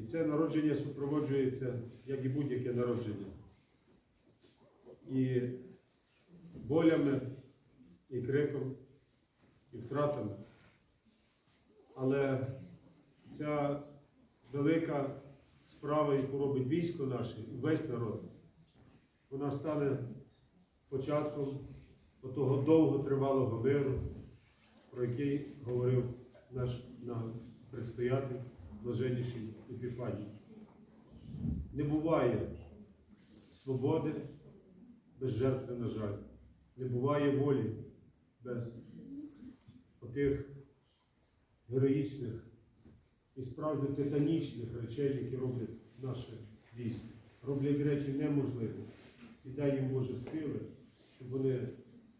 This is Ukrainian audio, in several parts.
І це народження супроводжується, як і будь-яке народження. І болями, і криком, і втратами. Але ця велика справа, яку робить військо наше, весь народ, вона стане початком того довготривалого миру, про який говорив наш предстоятель блаженніший Епіфаній. Не буває свободи без жертви, на жаль. Не буває волі без отих героїчних і справді титанічних речей, які роблять наше військо. Роблять речі неможливі. І дай їм Боже сили, щоб вони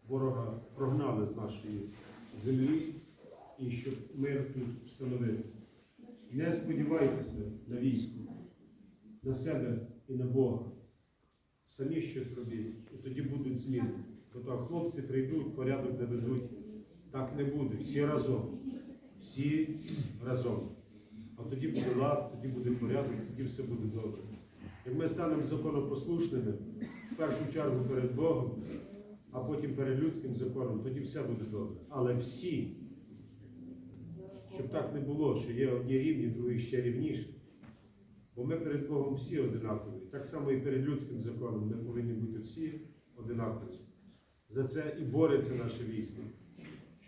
ворога прогнали з нашої землі і щоб мир тут встановили. Не сподівайтеся на військо, на себе і на Бога. Самі щось робіть, і тоді будуть зміни. Так хлопці прийдуть, порядок наведуть. Так не буде. Всі разом. Всі разом. А тоді буде лад, тоді буде порядок, тоді все буде добре. Як ми станемо законопослушними, в першу чергу перед Богом, а потім перед людським законом, тоді все буде добре. Але всі, щоб так не було, що є одні рівні, другі ще рівніші. Бо ми перед Богом всі одинакові. Так само і перед людським законом ми повинні бути всі одинакові. За це і бореться наше військо,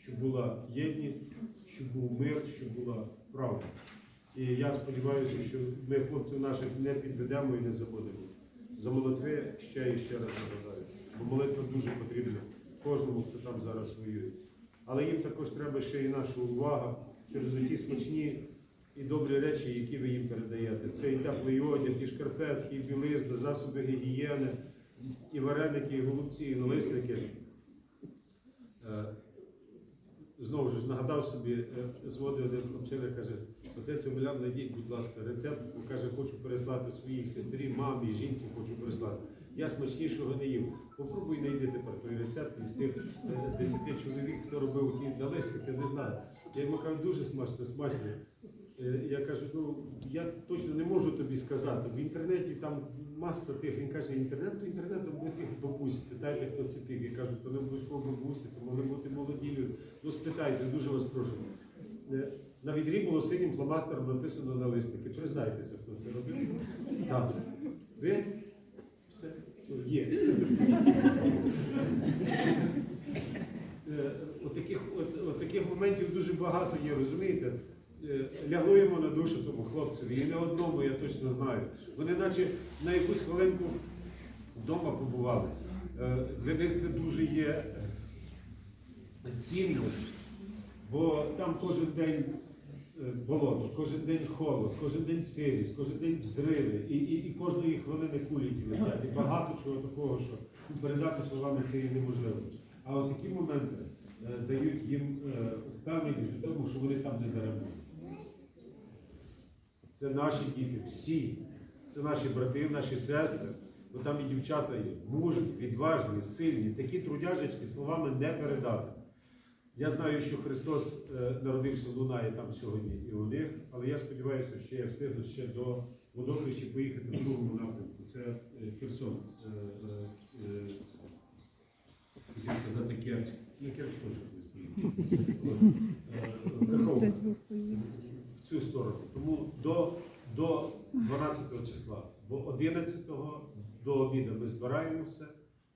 щоб була єдність, щоб був мир, щоб була правда. І я сподіваюся, що ми хлопців наших не підведемо і не забудемо. За молитви ще і ще раз нагадаю. Бо молитва дуже потрібна кожному, хто там зараз воює. Але їм також треба ще і наша увага через ті смачні і добрі речі, які ви їм передаєте. Це і теплий одяг, і шкарпетки, і білизна, засоби гігієни, і вареники, і голубці, і налисники. Е, Знову ж нагадав собі, е, зводив один хлопчина, каже, отець Омелян, знайдіть, будь ласка, рецепт, каже, хочу переслати своїй сестрі, мамі, жінці, хочу переслати. Я смачнішого не їв. Попробуй знайди тепер той рецепт із тих е, десяти чоловік, хто робив ті налисники, не знаю. Я йому кажу, дуже смачно, смачно. Е, Я кажу, ну я точно не можу тобі сказати. В інтернеті там маса тих. Він каже, інтернет то інтернетом ви тих бабусь, спитайте, хто це пік. Я кажу, то не обов'язково бабусі, то могли бути молоді люди. Ну спитайте, дуже вас прошу. Е, На відрі було синім фломастером написано на листики. Признайтеся, хто це робив. Так. Ви? Є. Е, Отаких от, от таких моментів дуже багато є, розумієте? Е, Лягло йому на душу тому хлопцеві, і не одному, я точно знаю. Вони наче на якусь хвилинку вдома побували. Е, Для них це дуже є цінно, бо там кожен день болото, кожен день холод, кожен день сирість, кожен день взриви, і, і, і кожної хвилини кулі летять. І багато чого такого, що передати словами це є неможливо. А от такі моменти е, дають їм е, впевненість у тому, що вони там не даремні. Це наші діти, всі. Це наші брати, наші сестри. Бо там і дівчата є мужні, відважні, сильні, такі трудяжечки словами не передати. Я знаю, що Христос е, народився в Лунаї там сьогодні і у них, але я сподіваюся, що я встигну ще до водохрещі поїхати в другому напрямку. Це е, Херсон. Е, е, Хотів сказати Керч. Не Керч теж колись поїхав. В цю сторону. Тому до, до 12 числа, бо 11 до обіду ми збираємося,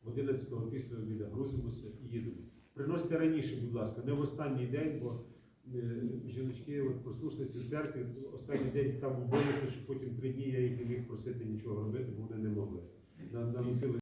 11 після обіду грузимося і їдемо. Приносите раніше, будь ласка, не в останній день, бо е, жіночки, от, в церкві, останній день там боїться, що потім три дні я їх не міг просити нічого робити, бо вони не могли. На- Наносили